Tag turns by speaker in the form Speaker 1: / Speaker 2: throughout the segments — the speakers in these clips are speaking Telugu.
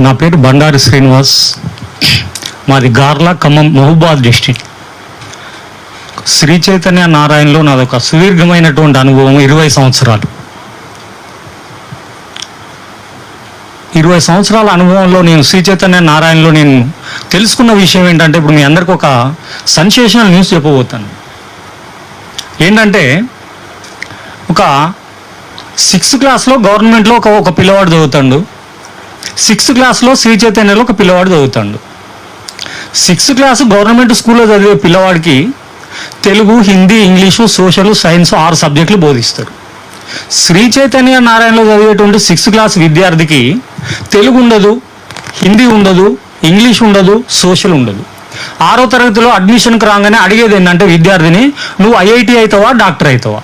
Speaker 1: నా పేరు బండారి శ్రీనివాస్. మాది గార్లా ఖమ్మం మహబూబాద్ డిస్టిక్. శ్రీ చైతన్య నారాయణలో నాదొక సుదీర్ఘమైనటువంటి అనుభవం ఇరవై సంవత్సరాలు. ఇరవై సంవత్సరాల అనుభవంలో నేను శ్రీ చైతన్య నారాయణలో నేను తెలుసుకున్న విషయం ఏంటంటే ఇప్పుడు మీ అందరికి ఒక సెన్సేషనల్ న్యూస్ చెప్పబోతాను. ఏంటంటే ఒక సిక్స్త్ క్లాస్లో గవర్నమెంట్లో ఒక ఒక పిల్లవాడు చదువుతాడు. సిక్స్త్ క్లాస్లో శ్రీ చైతన్యలో ఒక పిల్లవాడు చదువుతాడు. సిక్స్త్ క్లాస్ గవర్నమెంట్ స్కూల్లో చదివే పిల్లవాడికి Telugu Hindi English social science ఆరు సబ్జెక్టులు బోధిస్తారు. శ్రీ చైతన్య నారాయణలో చదివేటువంటి సిక్స్త్ క్లాస్ విద్యార్థికి తెలుగు ఉండదు హిందీ ఉండదు ఇంగ్లీష్ ఉండదు సోషల్ ఉండదు. ఆరో తరగతిలో అడ్మిషన్కి రాగానే అడిగేది ఏంటంటే విద్యార్థిని నువ్వు ఐఐటి అవుతావా డాక్టర్ అవుతావా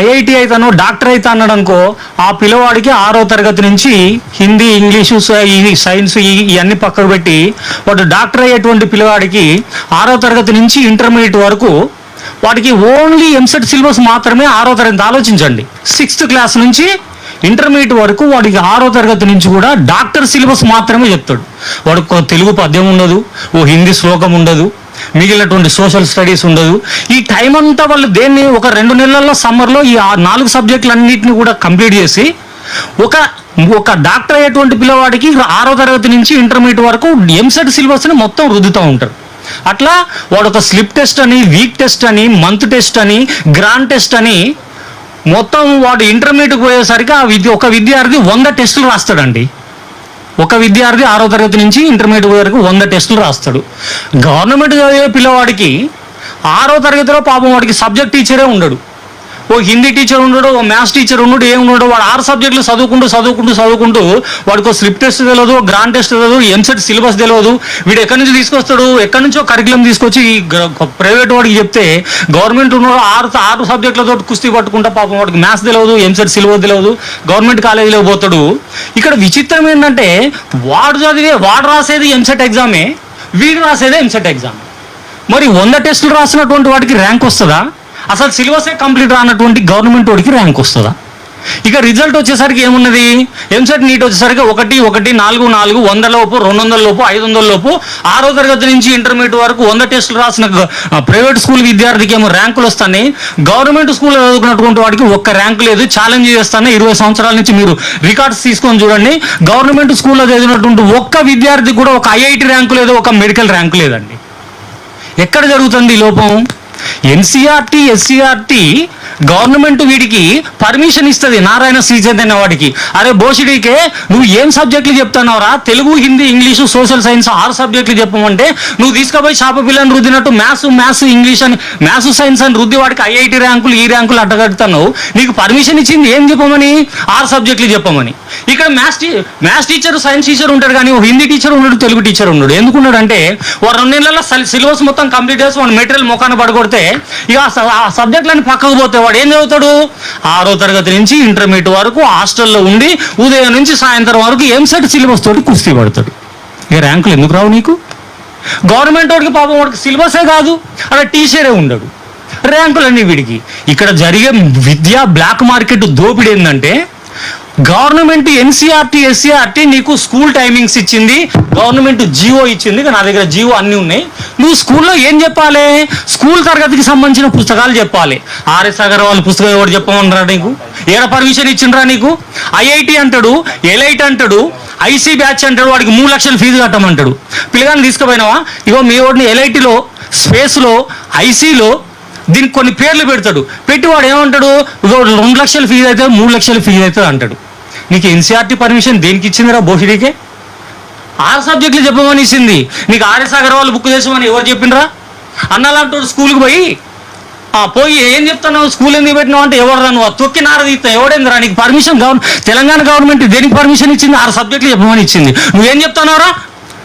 Speaker 1: ఐఐటి అయితాను డాక్టర్ అయితే అన్నాడు అనుకో ఆ పిల్లవాడికి ఆరో తరగతి నుంచి హిందీ ఇంగ్లీషు ఈ సైన్స్ ఇవన్నీ పక్కకు పెట్టి వాడు డాక్టర్ అయ్యేటువంటి పిల్లవాడికి ఆరో తరగతి నుంచి ఇంటర్మీడియట్ వరకు వాడికి ఓన్లీ ఎంసెట్ సిలబస్ మాత్రమే ఆరో తరగతి ఆలోచించండి. సిక్స్త్ క్లాస్ నుంచి ఇంటర్మీడియట్ వరకు వాడికి ఆరో తరగతి నుంచి కూడా డాక్టర్ సిలబస్ మాత్రమే చెప్తాడు. వాడికి తెలుగు పద్యం ఉండదు ఓ హిందీ శ్లోకం ఉండదు మిగిలినటువంటి సోషల్ స్టడీస్ ఉండదు. ఈ టైం అంతా వాళ్ళు దేన్ని ఒక రెండు నెలల్లో సమ్మర్లో ఈ నాలుగు సబ్జెక్టులన్నింటినీ కూడా కంప్లీట్ చేసి ఒక ఒక డాక్టర్ అయ్యేటువంటి పిల్లవాడికి ఆరో తరగతి నుంచి ఇంటర్మీడియట్ వరకు ఎంసెట్ సిలబస్ని మొత్తం రుద్దుతూ ఉంటారు. అట్లా వాడు ఒక స్లిప్ టెస్ట్ అని వీక్ టెస్ట్ అని మంత్ టెస్ట్ అని గ్రాండ్ టెస్ట్ అని మొత్తం వాడు ఇంటర్మీడియట్ పోయేసరికి ఆ విద్య ఒక విద్యార్థి వంద టెస్టులు రాస్తాడండి. ఒక విద్యార్థి ఆరో తరగతి నుంచి ఇంటర్మీడియట్ వరకు వంద టెస్టులు రాస్తాడు. గవర్నమెంట్ చదివే పిల్లవాడికి ఆరో తరగతిలో పాపం వాడికి సబ్జెక్ట్ టీచరే ఉండడు. ఓ హిందీ టీచర్ ఉండడు ఓ మ్యాథ్స్ టీచర్ ఉండడు ఏమి ఉండడు వాడు ఆరు సబ్జెక్టులు చదువుకుంటూ చదువుకుంటూ చదువుకుంటూ వాడికి స్లిప్ టెస్ట్ తెలియదు గ్రాండ్ టెస్ట్ తెలియదు ఎంసెట్ సిలబస్ తెలియదు వీడు ఎక్కడి నుంచి తీసుకొస్తాడు? ఎక్కడి నుంచో కరికులం తీసుకొచ్చి ప్రైవేట్ వాడికి చెప్తే గవర్నమెంట్ ఉన్నాడు ఆరు ఆరు సబ్జెక్టులతో కుస్తీ పట్టుకుంటా పాపం వాడికి మ్యాథ్స్ తెలియదు ఎంసెట్ సిలబస్ తెలియదు గవర్నమెంట్ కాలేజీలో పోతాడు. ఇక్కడ విచిత్రం ఏంటంటే వాడు చదివే వాడు రాసేది ఎంసెట్ ఎగ్జామే వీడు రాసేదే ఎంసెట్ ఎగ్జామ్ మరి వంద టెస్టులు రాసినటువంటి వాడికి ర్యాంక్ వస్తుందా? అసలు సిలబసే కంప్లీట్ రానటువంటి గవర్నమెంట్ వాడికి ర్యాంక్ వస్తుందా? ఇక రిజల్ట్ వచ్చేసరికి ఏమున్నది? ఎంసెట్ నీట్ వచ్చేసరికి ఒకటి ఒకటి నాలుగు నాలుగు వంద లోపు రెండు వందల లోపు ఐదు వందల లోపు ఆరో తరగతి నుంచి ఇంటర్మీడియట్ వరకు వంద టెస్టులు రాసిన ప్రైవేట్ స్కూల్ విద్యార్థికి ఏమో ర్యాంకులు వస్తాయి గవర్నమెంట్ స్కూల్లో చదువుకున్నటువంటి వాడికి ఒక్క ర్యాంకు లేదు. ఛాలెంజ్ చేస్తాను. ఇరవై సంవత్సరాల నుంచి మీరు రికార్డ్స్ తీసుకొని చూడండి. గవర్నమెంట్ స్కూల్లో చదివినటువంటి ఒక్క విద్యార్థి కూడా ఒక ఐఐటి ర్యాంకు లేదు ఒక మెడికల్ ర్యాంకు లేదండి. ఎక్కడ జరుగుతుంది ఈ లోపం? ఎన్సీఆర్టీ ఎస్సీఆర్టీ గవర్నమెంట్ వీడికి పర్మిషన్ ఇస్తుంది నారాయణ శ్రీచంద్ అనే వాడికి. అరే బోసిడీకే నువ్వు ఏం సబ్జెక్టులు చెప్తున్నావురా? Telugu Hindi English social science ఆరు సబ్జెక్టులు చెప్పమంటే నువ్వు తీసుకుపోయి శాప పిల్లని రుద్దినట్టు మ్యాథ్స్ మ్యాథ్స్ ఇంగ్లీష్ అని మ్యాథ్స్ సైన్స్ అని రుద్ది వాడికి ఐఐటి ర్యాంకులు ఈ ర్యాంకులు అడ్డగడుతున్నావు. నీకు పర్మిషన్ ఇచ్చింది ఏం చెప్పమని? ఆరు సబ్జెక్టులు చెప్పమని. ఇక్కడ maths maths teacher science teacher ఉంటాడు కానీ ఓ హిందీ టీచర్ ఉన్నాడు తెలుగు టీచర్ ఉన్నాడు. ఎందుకున్నాడు అంటే ఓ రెండు నెలల సిలబస్ మొత్తం కంప్లీట్ చేసి వాడు మెటీరియల్ ముఖాన పడగొడితే ఇక ఆ స- సబ్జెక్టులన్నీ పక్కకు పోతే వాడు ఏం చదువుతాడు? ఆరో తరగతి నుంచి ఇంటర్మీడియట్ వరకు హాస్టల్లో ఉండి ఉదయం నుంచి సాయంత్రం వరకు ఎంసెట్ సిలబస్ తోటి కుస్తీ పడతాడు. ఇక ర్యాంకులు ఎందుకు రావు నీకు? గవర్నమెంట్ వాడికి పాపం వాడికి సిలబసే కాదు అక్కడ టీచరే ఉండడు. ర్యాంకులన్నీ వీడికి ఇక్కడ జరిగే విద్యా బ్లాక్ మార్కెట్ దోపిడీ ఏంటంటే గవర్నమెంట్ ఎన్సీఆర్టీ ఎస్సీఆర్టీ నీకు స్కూల్ టైమింగ్స్ ఇచ్చింది. గవర్నమెంట్ జియో ఇచ్చింది నా దగ్గర జియో అన్నీ ఉన్నాయి. నువ్వు స్కూల్లో ఏం చెప్పాలి? స్కూల్ తరగతికి సంబంధించిన పుస్తకాలు చెప్పాలి. ఆర్ఎస్ అగర్వాల్ పుస్తకం ఎవరు చెప్పమన్నారా నీకు? ఏడ పర్మిషన్ ఇచ్చిండ్రా నీకు? ఐఐటి అంటాడు ఎల్ఐటి అంటాడు ఐసీ బ్యాచ్ అంటాడు వాడికి మూడు లక్షలు ఫీజు కట్టమంటాడు. పిల్లగాని తీసుకుపోయినావా? ఇగో మీ వాడిని ఎల్ఐటీలో స్పేస్లో ఐసీలో దీనికి కొన్ని పేర్లు పెడతాడు. పెట్టి వాడు ఏమంటాడు? రెండు లక్షల ఫీజు అయితే మూడు లక్షల ఫీజు అవుతుంది అంటాడు. నీకు ఎన్సీఆర్టీ పర్మిషన్ దేనికి ఇచ్చిందిరా బోషిడీకే ఆరు సబ్జెక్టులు చెప్పమని ఇచ్చింది. నీకు ఆర్ఎస్ అగర్వాల్ బుక్ చేసామని ఎవరు చెప్పిండ్రా? అన్నలాంటి స్కూల్కి పోయి ఆ పోయి ఏం చెప్తున్నావు? స్కూల్ ఎందుకు పెట్టినావు అంటే ఎవరు నువ్వు? తొక్కి నారదీస్తా ఎవడేందిరా? నీకు పర్మిషన్ గవర్నమెంట్ తెలంగాణ గవర్నమెంట్ దేనికి పర్మిషన్ ఇచ్చింది? ఆరు సబ్జెక్టులు చెప్పమని ఇచ్చింది. నువ్వేం చెప్తున్నావురా?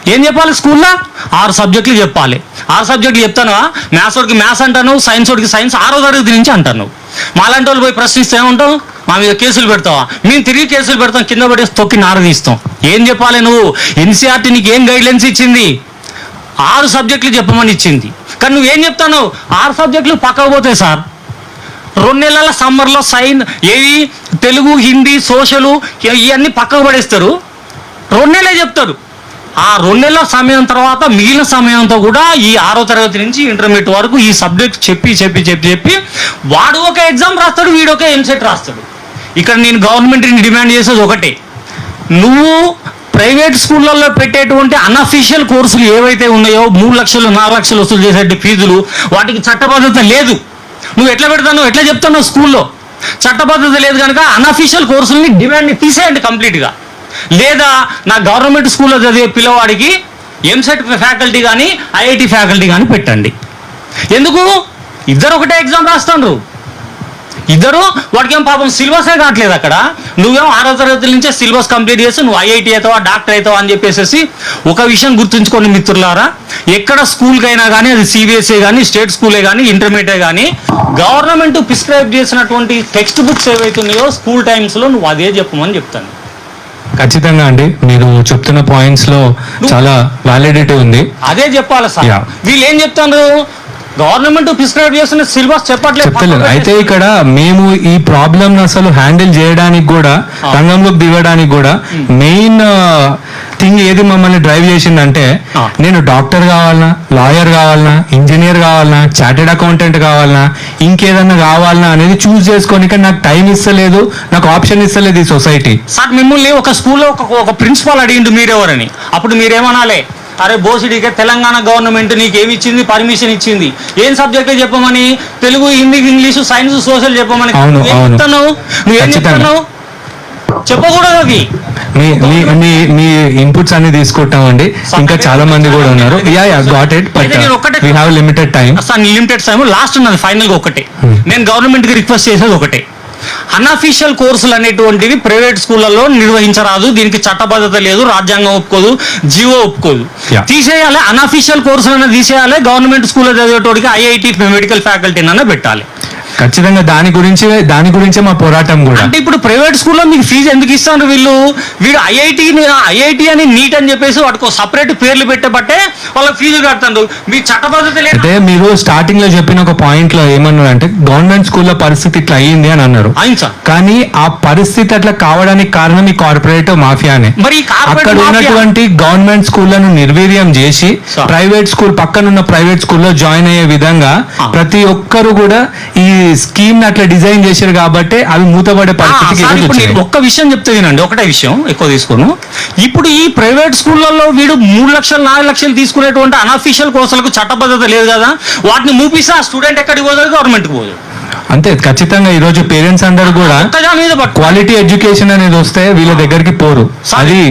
Speaker 1: ఏం చెప్పాలి స్కూల్లో? ఆరు సబ్జెక్టులు చెప్పాలి. ఆరు సబ్జెక్టులు చెప్తాను మ్యాథ్స్ వాడికి మ్యాథ్స్ అంటాను సైన్స్ వాడికి సైన్స్ ఆరో తరగతి నుంచి అంటాను. మాలాంటి వాళ్ళు పోయి ప్రశ్నిస్తే ఏమంటాం మా మీద కేసులు పెడతావా? మేము తిరిగి కేసులు పెడతాం కింద పడేసి తొక్కి నారదీస్తాం ఏం చెప్పాలి నువ్వు? ఎన్సీఆర్టీ నీకు ఏం గైడ్లైన్స్ ఇచ్చింది? ఆరు సబ్జెక్టులు చెప్పమని ఇచ్చింది. కానీ నువ్వేం చెప్తాను? ఆరు సబ్జెక్టులు పక్కకు పోతాయి సార్. రెండు నెలల సమ్మర్లో సైన్ ఏవి? తెలుగు హిందీ సోషలు ఇవన్నీ పక్కకు పడేస్తారు. రెండు నెలలే చెప్తారు. ఆ రెండు నెలల సమయం తర్వాత మిగిలిన సమయంతో కూడా ఈ ఆరో తరగతి నుంచి ఇంటర్మీడియట్ వరకు ఈ సబ్జెక్ట్ చెప్పి చెప్పి చెప్పి చెప్పి వాడు ఒక ఎగ్జామ్ రాస్తాడు వీడు ఒక ఎంసెట్ రాస్తాడు. ఇక్కడ నేను గవర్నమెంట్ని డిమాండ్ చేసేది ఒకటే. నువ్వు ప్రైవేట్ స్కూళ్ళల్లో పెట్టేటువంటి అన్అఫీషియల్ కోర్సులు ఏవైతే ఉన్నాయో మూడు లక్షలు నాలుగు లక్షలు వసూలు చేసే ఫీజులు వాటికి చట్టబద్ధత లేదు. నువ్వు ఎట్లా పెడతావు ఎట్లా చెప్తున్నావు స్కూల్లో చట్టబద్ధత లేదు కనుక అన్అఫీషియల్ కోర్సుల్ని డిమాండ్ తీసేయండి కంప్లీట్గా లేదా నా గవర్నమెంట్ స్కూల్లో చదివే పిల్లవాడికి ఎంసెట్ ఫ్యాకల్టీ కానీ ఐఐటి ఫ్యాకల్టీ కానీ పెట్టండి. ఎందుకు? ఇద్దరు ఒకటే ఎగ్జామ్ రాస్తుండ్రు. ఇద్దరు వాడికి ఏం పాపం సిలబసే కావట్లేదు అక్కడ. నువ్వేం ఆరో తరగతి నుంచే సిలబస్ కంప్లీట్ చేసి నువ్వు ఐఐటి అవుతావా డాక్టర్ అవుతావా అని చెప్పేసి ఒక విషయం గుర్తుంచుకోండి మిత్రులారా. ఎక్కడ స్కూల్కైనా కానీ అది సిబిఎస్ఈ కానీ స్టేట్ స్కూలే కానీ ఇంటర్మీడియట్ కానీ గవర్నమెంట్ ప్రిస్క్రైబ్ చేసినటువంటి టెక్స్ట్ బుక్స్ ఏవైతున్నాయో స్కూల్ టైమ్స్లో నువ్వు అదే చెప్పమని చెప్తాను.
Speaker 2: ఖచ్చితంగా అండి. మీరు చెప్తున్న పాయింట్స్లో చాలా వ్యాలిడిటీ ఉంది.
Speaker 1: అదే చెప్పాలి సార్. వీళ్ళు ఏం చెప్తారు గవర్నమెంట్ ప్రిస్క్రైబ్ చేసిన సిలబస్ చెప్పట్లేదు.
Speaker 2: చెప్తలేదు అయితే ఇక్కడ మేము ఈ ప్రాబ్లమ్ అసలు హ్యాండిల్ చేయడానికి కూడా. రంగంలోకి దిగడానికి కూడా మెయిన్ థింగ్ ఏది మమ్మల్ని డ్రైవ్ చేసిందంటే. నేను డాక్టర్ కావాలనా లాయర్ కావాలనా ఇంజనీర్ కావాలనా చార్టెడ్ అకౌంటెంట్ కావాలనా ఇంకేదన్నా కావాలనా అనేది చూస్ చేసుకొని నాకు టైం ఇస్తలేదు నాకు ఆప్షన్ ఇస్తలేదు ఈ సొసైటీ
Speaker 1: సార్ మిమ్మల్ని ఒక స్కూల్లో ఒక ప్రిన్సిపాల్ అడిగిండు మీరెవరని. అప్పుడు మీరేమనాలే? అరే బోసిడికే తెలంగాణ గవర్నమెంట్ నీకు ఏమి ఇచ్చింది పర్మిషన్ ఇచ్చింది. ఏం సబ్జెక్ట్ చెప్పమని? Telugu Hindi English science social చెప్పమని. చెప్తున్నావు నువ్వేం. చెప్తున్నావు చెప్పకూడదు అది.
Speaker 2: మీ మీ ఇన్పుట్స్ అన్ని తీసుకుంటామండి ఇంకా చాలా మంది కూడా ఉన్నారు. Yeah yeah got it but
Speaker 1: అయితే నేను ఒక్కటే-
Speaker 2: we have limited time
Speaker 1: limited time last ఉన్నది ఫైనల్గా ఒకటే నేను గవర్నమెంట్కి రిక్వెస్ట్ చేసేది ఒకటే. అన్అఫీషియల్ కోర్సులు అనేటువంటివి ప్రైవేట్ స్కూళ్ళలో నిర్వహించరాదు. దీనికి చట్టబద్ధత లేదు. రాజ్యాంగం ఒప్పుకోదు. జీవో ఒప్పుకోదు. తీసేయాలి. అన్అఫీషియల్ కోర్సులను తీసేయాలి. గవర్నమెంట్ స్కూల్లో చదివేటోడికి ఐఐటి మెడికల్ ఫ్యాకల్టీ అన్న పెట్టాలి.
Speaker 2: ఖచ్చితంగా దాని గురించి దాని గురించే మా పోరాటం కూడా.
Speaker 1: అంటే ఇప్పుడు ప్రైవేట్ స్కూల్లో మీకు ఫీజు ఎందుకు ఇస్తారు వీళ్ళు? వీడు ఐఐటి ఐఐటి అని నీట్ అని చెప్పేసి వాటికి సపరేట్ పేర్లు పెట్టబట్టే వాళ్ళకి ఫీజు కడతారు మీ చట్టబద్ధత లేదు
Speaker 2: అయితే మీరు స్టార్టింగ్లో చెప్పిన ఒక పాయింట్లో ఏమన్నారు అంటే గవర్నమెంట్ స్కూల్లో పరిస్థితి ఇట్లా అయ్యింది అని అన్నారు. కానీ ఆ పరిస్థితి అట్లా కావడానికి కారణం ఈ కార్పొరేట్ మాఫియానే.
Speaker 1: మరి
Speaker 2: అక్కడ ఉన్నటువంటి గవర్నమెంట్ స్కూళ్ళను నిర్వీర్యం చేసి. ప్రైవేట్ స్కూల్ పక్కనున్న ప్రైవేట్ స్కూల్లో జాయిన్ అయ్యే విధంగా. ప్రతి ఒక్కరు కూడా ఈ స్కీమ్ అట్లా డిజైన్ చేశారు కాబట్టి అవి మూతపడే పరిస్థితికి.
Speaker 1: ఒక్క విషయం చెప్తే వినండి. ఒకటే విషయం ఎక్కువ తీసుకోను. ఇప్పుడు ఈ ప్రైవేట్ స్కూళ్ళల్లో వీడు మూడు లక్షలు నాలుగు లక్షలు తీసుకునేటువంటి అనఫీషియల్ కోర్సులకు చట్టబద్ధత లేదు కదా. వాటిని మూపిస్తే ఆ స్టూడెంట్ ఎక్కడికి పోతాడు? గవర్నమెంట్కి పోతాడు.
Speaker 2: అంతే ఖచ్చితంగా ఈ రోజు పేరెంట్స్ అందరూ కూడా క్వాలిటీ ఎడ్యుకేషన్ అనేది వస్తే వీళ్ళ దగ్గరికి పోరు. అది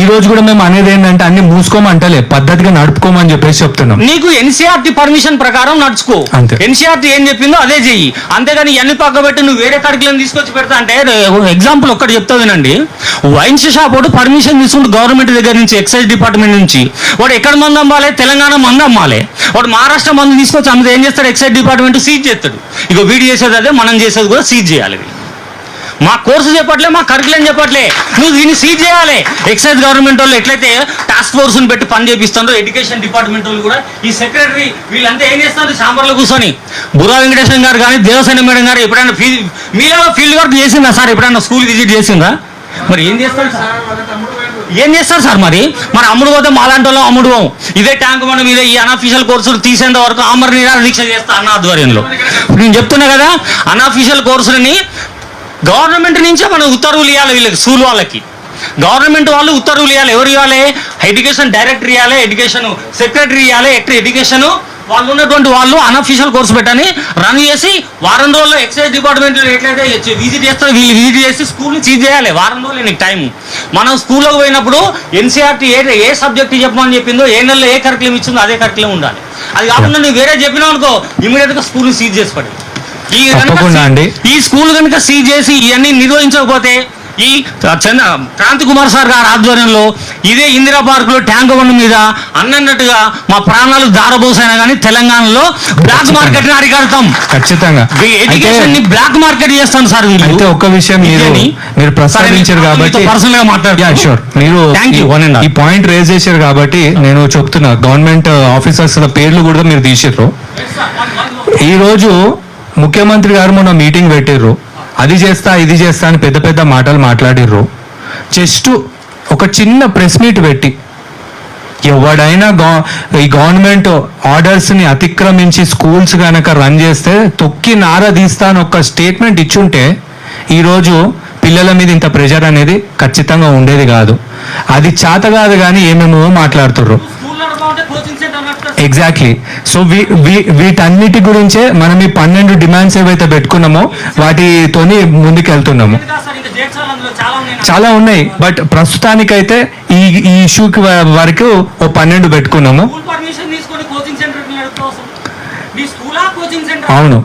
Speaker 2: ఈ రోజు కూడా మేము అనేది ఏంటంటే అన్ని మూసుకోమంటలే పద్ధతిగా నడుపుకోమని చెప్పేసి చెప్తున్నాం.
Speaker 1: నీకు ఎన్సీఆర్టీ పర్మిషన్ ప్రకారం నడుచుకో.
Speaker 2: అంతే.
Speaker 1: ఎన్సీఆర్టీ ఏం చెప్పిందో అదే చెయ్యి. అంతేగాని ఇవన్నీ పక్కబెట్టి నువ్వు వేరే కరికులం తీసుకొచ్చి పెడతా అంటే ఎగ్జాంపుల్ ఒక్కటి చెప్తా వినండి. వైన్స్ షాప్ వాడు పర్మిషన్ తీసుకుంటూ గవర్నమెంట్ దగ్గర నుంచి ఎక్సైజ్ డిపార్ట్మెంట్ నుంచి వాడు ఎక్కడ మంది అమ్మాలి? తెలంగాణ మంది అమ్మాలి. వాడు మహారాష్ట్ర మంది తీసుకొచ్చి అమ్మితే ఏం చేస్తాడు? ఎక్సైజ్ డిపార్ట్మెంట్ సీజ్ చేస్తాడు. ఇక వీడి చేసేది అదే మనం చేసేది కూడా సీజ్ చేయాలి మా కోర్సు చెప్పట్లే మా కరికులం చెప్పట్లే. నువ్వు దీన్ని సీజ్ చేయాలి. ఎక్సైజ్ గవర్నమెంట్ వాళ్ళు ఎట్లయితే టాస్క్ ఫోర్స్ పెట్టి పని చేపిస్తుందో ఎడ్యుకేషన్ డిపార్ట్మెంట్ వాళ్ళు కూడా ఈ సెక్రటరీ వీళ్ళంతా ఏం చేస్తారు? చాంబర్లో కూర్చొని. బురా వెంకటేశ్వర గారు కానీ దేవసేన మేడం గారు ఎప్పుడైనా ఫీ మీలో ఫీల్డ్ వర్క్ చేసిందా సార్? ఎప్పుడైనా స్కూల్ విజిట్ చేసిందా? మరి ఏం చేస్తారు సార్? ఏం చేస్తారు సార్ మరి? మరి అమ్ముడు పోతే మాలాంటి వాళ్ళం అమ్ముడు ఇదే ట్యాంక్ మనం ఇదే ఈ అనఫీషియల్ కోర్సులు తీసేంత వరకు అమర నిరాహార దీక్ష చేస్తా అన్న ఆధ్వర్యంలో. నేను చెప్తున్నా కదా అనఫీషియల్ కోర్సులని గవర్నమెంట్ నుంచే మనం ఉత్తర్వులు ఇవ్వాలి వీళ్ళకి స్కూల్ వాళ్ళకి. గవర్నమెంట్ వాళ్ళు ఉత్తర్వులు ఇవ్వాలి ఎవరు ఇవ్వాలి? ఎడ్యుకేషన్ డైరెక్టర్ ఇవ్వాలి ఎడ్యుకేషన్ సెక్రటరీ ఇవ్వాలి ఎక్కడ ఎడ్యుకేషన్ వాళ్ళు ఉన్నటువంటి వాళ్ళు అన్అఫీషియల్ కోర్సు పెట్టని రన్ చేసి వారం రోజుల్లో ఎక్సైజ్ డిపార్ట్మెంట్ ఎట్లయితే విజిట్ చేస్తారో వీళ్ళు విజిట్ చేసి స్కూల్ని చీజ్ చేయాలి. వారం రోజులు నీకు టైం మనం స్కూల్లోకి పోయినప్పుడు ఎన్సీఆర్టీ ఏ ఏ సబ్జెక్ట్ చెప్పమని చెప్పిందో ఏ నెలలో ఏ కరికులం ఇచ్చిందో అదే కరికులం ఉండాలి. అది కాకుండా నువ్వు వేరే చెప్పినావు అనుకో ఇమీడియట్గా స్కూల్ని సీజ్ చేసి పడి. ఈ స్కూల్ కనుక సీజ్ చేసి ఇవన్నీ నిర్వహించకపోతే ఈ చంద్ర క్రాంతి కుమార్ సార్ గారి ఆధ్వర్యంలో ఇదే ఇందిరా పార్క్లో ట్యాంక్ బండ్ మీద అన్నట్టుగా మా ప్రాణాలు దారబోసైనా కానీ తెలంగాణలో బ్లాక్ మార్కెట్ని అరికడతాం.
Speaker 2: ఖచ్చితంగా. ఎడ్యుకేషన్ని
Speaker 1: బ్లాక్ మార్కెట్ చేస్తాం సార్
Speaker 2: అయితే ఒక్క విషయం మీరు? మీరు ప్రస్తావించారు కాబట్టి
Speaker 1: personal గా
Speaker 2: sure. మీరు. ఈ పాయింట్ రేజ్ చేశారు కాబట్టి నేను చెప్తున్నా. గవర్నమెంట్ ఆఫీసర్స్ పేర్లు కూడా మీరు తీసిర్రు. ఈ రోజు ముఖ్యమంత్రి గారు మొన్న మీటింగ్ పెట్టిర్రు. అది చేస్తా ఇది చేస్తా అని పెద్ద పెద్ద మాటలు మాట్లాడిర్రు. జస్ట్ ఒక చిన్న ప్రెస్ మీట్ పెట్టి ఎవడైనా గా ఈ గవర్నమెంట్ ఆర్డర్స్ని అతిక్రమించి స్కూల్స్ కనుక రన్ చేస్తే తొక్కి నార తీస్తా అని ఒక స్టేట్మెంట్ ఇచ్చుంటే ఈరోజు పిల్లల మీద ఇంత ప్రెషర్ అనేది ఖచ్చితంగా ఉండేది కాదు. అది చేత కాదు కానీ ఏమేమో మాట్లాడుతుర్రు
Speaker 1: స్కూల్ నడపాలంటే కోచింగ్ సెంటర్ నడుపుతారు
Speaker 2: ఎగ్జాక్ట్లీ సో వీ వీ- వీటన్నిటి గురించే మనం ఈ పన్నెండు డిమాండ్స్ ఏవైతే పెట్టుకున్నామో వాటితోని ముందుకు వెళ్తున్నాము
Speaker 1: ఇంకా సార్ ఇంకా చేర్చాలి అందులో చాలా ఉన్నాయి.
Speaker 2: బట్ ప్రస్తుతానికైతే ఈ ఈ ఇష్యూకి వరకు ఓ పన్నెండు పెట్టుకున్నాము. అవును.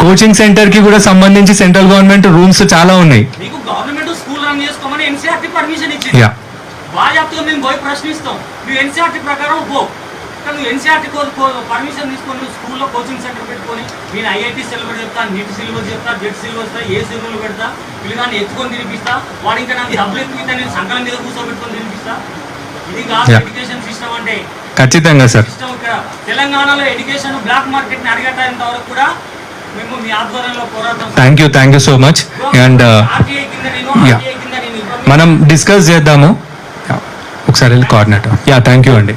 Speaker 1: కోచింగ్
Speaker 2: సెంటర్కి కూడా సంబంధించి సెంట్రల్ గవర్నమెంట్ రూల్స్ చాలా ఉన్నాయి. యా
Speaker 1: మేము పోయి ప్రశ్నిస్తాం. నువ్వు ఎన్సీఆర్టీ ప్రకారం పో. కానీ నువ్వు ఎన్సీఆర్టీ పర్మిషన్ తీసుకొని నువ్వు స్కూల్లో కోచింగ్ సెంటర్ పెట్టుకొని నేను ఐఐటి సిలబస్ చెప్తా నీట్ సిలబస్ చెప్తా జెట్ సిలబస్ ఏ సిలబస్ పెడతా పిల్లగాన్ని ఎత్తుకొని తినిపిస్తా వాడు ఇంకా నాకు డబ్బులు ఎత్తుకుంటా నేను సంకలం మీద కూర్చోబెట్టుకొని తినిపిస్తా. ఇది కాదు. ఎడ్యుకేషన్ సిస్టమ్ అంటే.
Speaker 2: ఖచ్చితంగా సార్.
Speaker 1: సిస్టమ్ ఇక్కడ. తెలంగాణలో ఎడ్యుకేషన్ బ్లాక్ మార్కెట్ని అరిగట్టేంత వరకు కూడా మేము మీ ఆధ్వర్యంలో పోరాటం
Speaker 2: thank you thank you so much and మనం డిస్కస్ చేద్దాము. ఒకసారి వెళ్ళి కోఆర్డినేటర్ యా థ్యాంక్ యూ అండి.